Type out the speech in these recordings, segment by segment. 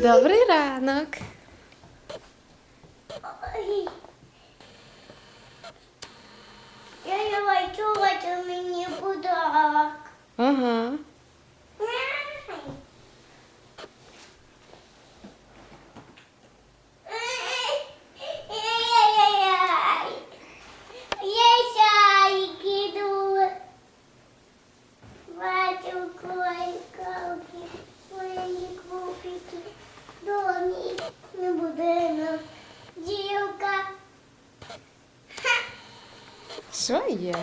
Добрий ранок. Ой. Я не хочу, що мені подарок. Ага. Не будинок, дівка. Ха! Що є?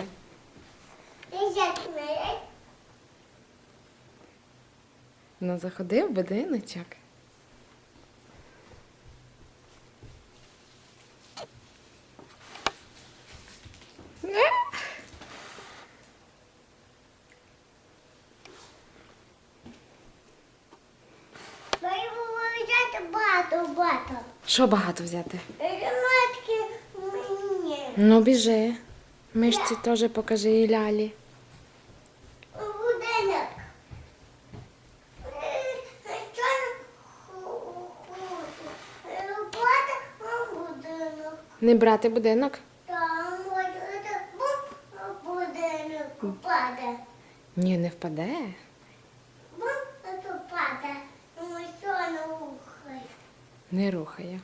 Ну, заходи в будиночок. Дай взяти багато, багато. Що багато взяти? Рематки мені. Ну, біжи. Мишці теж покажи і лялі. Будинок. Робота, будинок. Не брати будинок? Там будинок паде. Ні, не впаде. Бум, а то паде. Ну що не рухай. Не рухає.